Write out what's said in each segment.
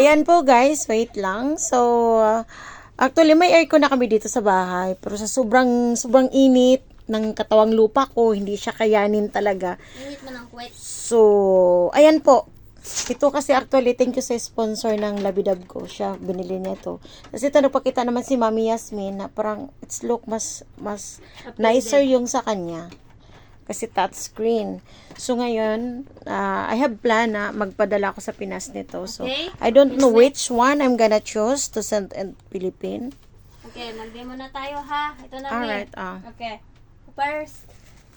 Ayan po guys, wait lang. So, uh, actually may aircon na kami dito sa bahay. Pero sa sobrang, sobrang init ng katawang lupa ko, hindi siya kayanin talaga. Init mo ng kwet. So, ayan po. Ito kasi actually, thank you sa sponsor ng Labidab ko. Siya, binili niya ito. Kasi ito, nagpakita naman si Mami Yasmin na parang it's look mas, mas nicer yung sa kanya. Kasi touchscreen. So, ngayon, ah, I have plan na magpadala ko sa Pinas nito. So, Okay. I don't know which one I'm gonna choose to send in Philippine. Okay, mag-demo na tayo ha. Ito na. Alright, ah. Okay. First,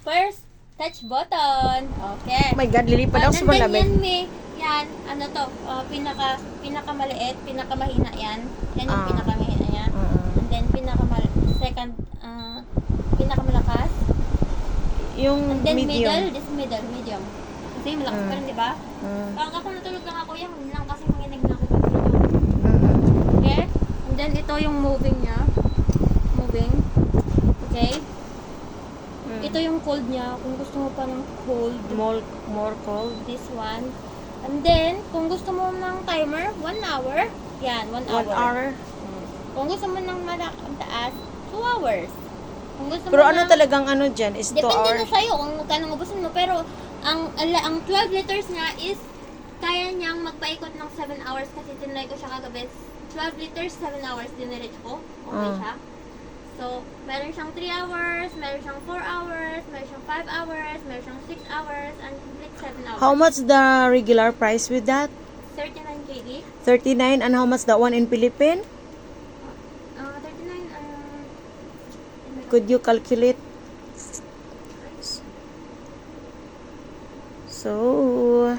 first, touch button. Okay. Oh my God, lilipad ako sa malamig. yan, yan, ano to, uh, pinaka, pinakamaliit, pinakamahina yan. Yan yung Ah. pinakamahina yan. Mm. And then, pinakamal, second, uh, pinakamalakas. Yung And then, middle, medium. this middle, medium. Kasi malakas pa rin, di ba? Mm. Parang ako natulog lang ako yan, hindi lang kasi manginig na ako pag. Okay? And then, ito yung moving niya. Moving. Okay? Mm. Ito yung cold niya. Kung gusto mo pa ng cold, More, more cold. this one. And then, kung gusto mo ng timer, 1 hour. Yan, 1 hour. One hour. Mm. Kung gusto mo ng malak ang taas, 2 hours. Kung gusto Pero mo ano ng- talagang ano dyan is 2 Depende hours. na sa'yo kung magkano gusto mo. Pero, ang, ala, ang 12 liters niya is, kaya niyang magpaikot ng 7 hours kasi tinry ko siya kagabi. 12 liters, 7 hours diniretso ko. Okay Ah. siya. So, meron siyang 3 hours, meron siyang 4 hours, meron siyang 5 hours, meron siyang 6 hours, and complete 7 hours. How much the regular price with that? 39 KD. 39 and how much that one in Philippine? Uh, 39, uh, Could you calculate? So,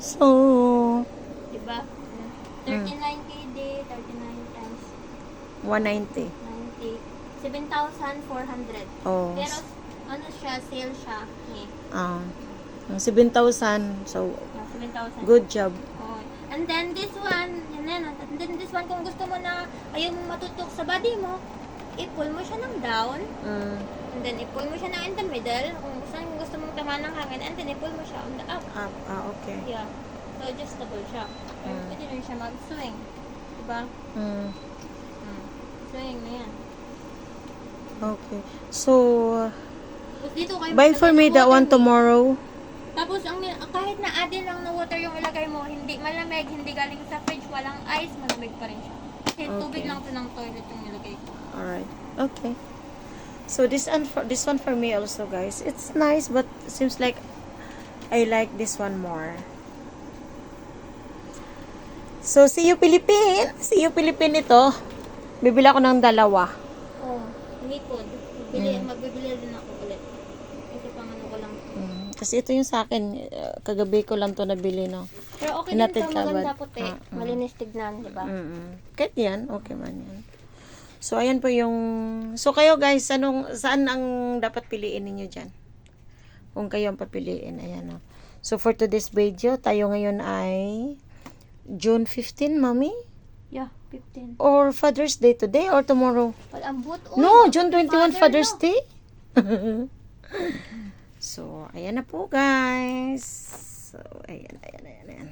so, diba? 39 KD, 39 times 190. 90, 7,400. Oh, Pero, ano siya, sale siya. Eh, ah, 7,000. So, uh, 7,000. good job. Oh. And then this one, yun na, and then this one, kung gusto mo na ayaw mo matutok sa body mo, i-pull mo siya ng down, Mm, and then i-pull mo siya ng in the middle, kung saan gusto mong tamaan ng hangin, and then i-pull mo siya on the up. ah, ah, okay. Yeah. So, adjustable siya. Mm. pwede rin siya mag-swing. Diba? Mm, Mm. Swing na yan. okay. So, Tapos dito kayo buy for me that one tomorrow. Tapos ang kahit na added lang na water yung ilagay mo, hindi malamig, hindi galing sa fridge, walang ice, malamig pa rin siya. Tubig Okay. lang to ng toilet yung nilagay ko. Alright. Okay. So this one for this one for me also guys. It's nice but seems like I like this one more. So see you Philippine. See you Philippine ito. Bibili ako ng dalawa. Oh, likod. Bibili, magbibili din ako ulit. Kasi pang ano ko lang. Mm, Kasi ito yung sa akin. uh, Kagabi ko lang to nabili no. Pero okay Hinatid din ka maganda puti. Ah, mm. Malinis tignan, di ba? Mm. Kahit yan, okay man yan. So ayan po yung So kayo guys, anong saan ang dapat piliin ninyo diyan? Kung kayo ang papiliin, ayan oh. So for today's video, tayo ngayon ay June 15, Mommy? Yeah, 15. Or Father's Day today or tomorrow? Palambot. Oh, No, June 21 Father Father's na. Day. so, ayan na po guys. So, ayan, ayan, ayan, ayan.